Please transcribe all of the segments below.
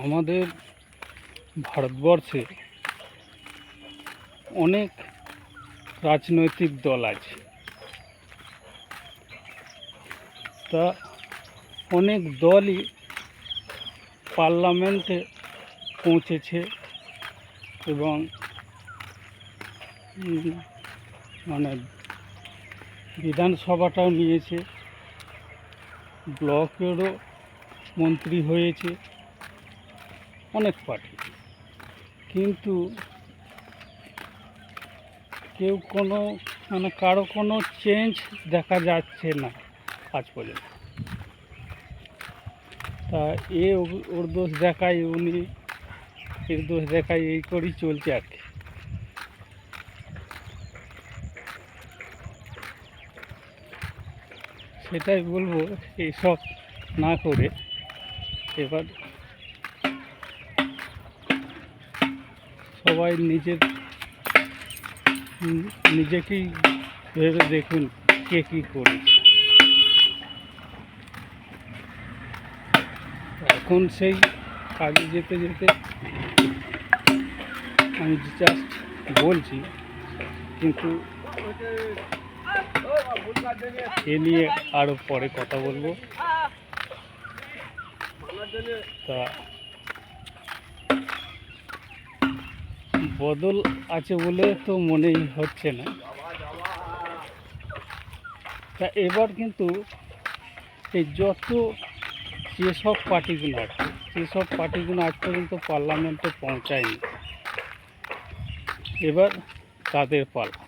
আমাদের ভারতবর্ষে অনেক রাজনৈতিক দল আছে। তা অনেক দলই পার্লামেন্টে পৌঁছেছে এবং মানে বিধানসভাটাও নিয়েছে, ব্লকেরও মন্ত্রী হয়েছে। অনেক পার্টি। কিন্তু কেউ কোনো মানে কারও কোনো চেঞ্জ দেখা যাচ্ছে না আজ পর্যন্ত। তা এ ওর দোষ দেখায় উনি, এর দোষ দেখায় এই করেই চলছে আর কি। সেটাই বলব এইসব না করে এবার সবাই নিজের, নিজেকেই ভেবে দেখুন কে কী করেছে এখন সেই কাজে যেতে যেতে আমি জাস্ট বলছি, কিন্তু এ নিয়ে আরও পরে কথা বলব। তা বদল আছে বলে তো মনেই হচ্ছে না। তা এবার কিন্তু এই যত যেসব পার্টিগুলো আছে সেসব পার্টিগুলো আজ পর্যন্ত পার্লামেন্টে পৌঁছায়নি, এবার তাদের পালা।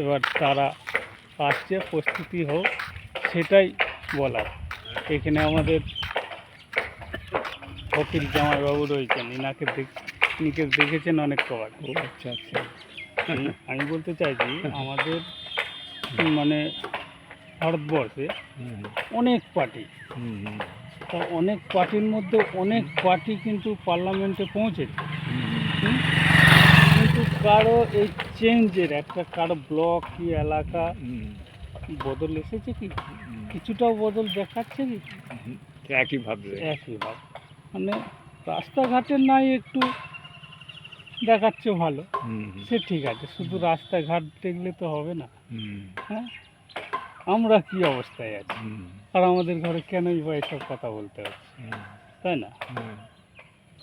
এবার তারা আসছে, প্রস্তুতি হোক, সেটাই বলার। এখানে আমাদের ফকির জামাইবাবু রয়েছেন। ইনাকে দেখ ইনিকে দেখেছেন অনেক কবার। আচ্ছা আচ্ছা। আমি- বলতে চাইছি আমাদের মানে ভারতবর্ষে অনেক পার্টি। তা অনেক পার্টির মধ্যে অনেক পার্টি কিন্তু পার্লামেন্টে পৌঁছেছে। কিন্তু কারও এই চেঞ্জের একটা কারও ব্লক কি এলাকা বদল এসেছে কি? কিছুটাও বদল দেখাচ্ছে কি? হুম। তো মানে রাস্তাঘাটে নাই একটু দেখাচ্ছে ভালো। সে ঠিক আছে শুধু রাস্তাঘাট দেখলে তো হবে না। হ্যাঁ? আমরা কি অবস্থায় আছি? আর আমাদের ঘরে কেনই বা এসব কথা বলতে হচ্ছে? তাই না?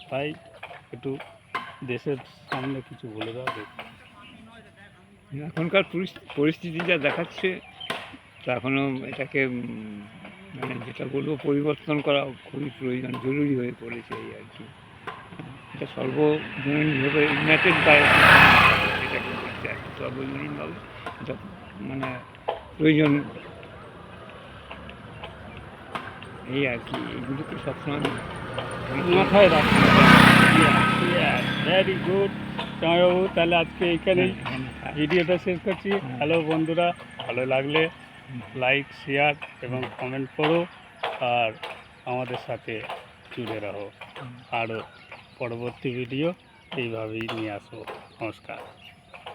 তাই একটু দেশের সামনে কিছু বলে দাও দেখি। এখনকার পরিস্থিতি যা দেখাচ্ছে তা এখনও এটাকে মানে যেটা বলব পরিবর্তন করা খুবই প্রয়োজন জরুরি হয়ে পড়েছে এই আর কি। এটা সর্বজনীনভাবে ইউনাইটেড বাই এটাকে বলছে আর কি সর্বজনীনভাবে এটা মানে প্রয়োজন। এই আর কি এগুলোকে সবসময় মাথায় রাখতে ভেরি গুড তাহলে আজকে এইখানেই ভিডিওটা শেষ করছি। হ্যালো বন্ধুরা ভালো লাগলে লাইক শেয়ার এবং কমেন্ট করো আর আমাদের সাথে জুড়ে রাখো আরও পরবর্তী ভিডিও এইভাবেই নিয়ে আসব। নমস্কার।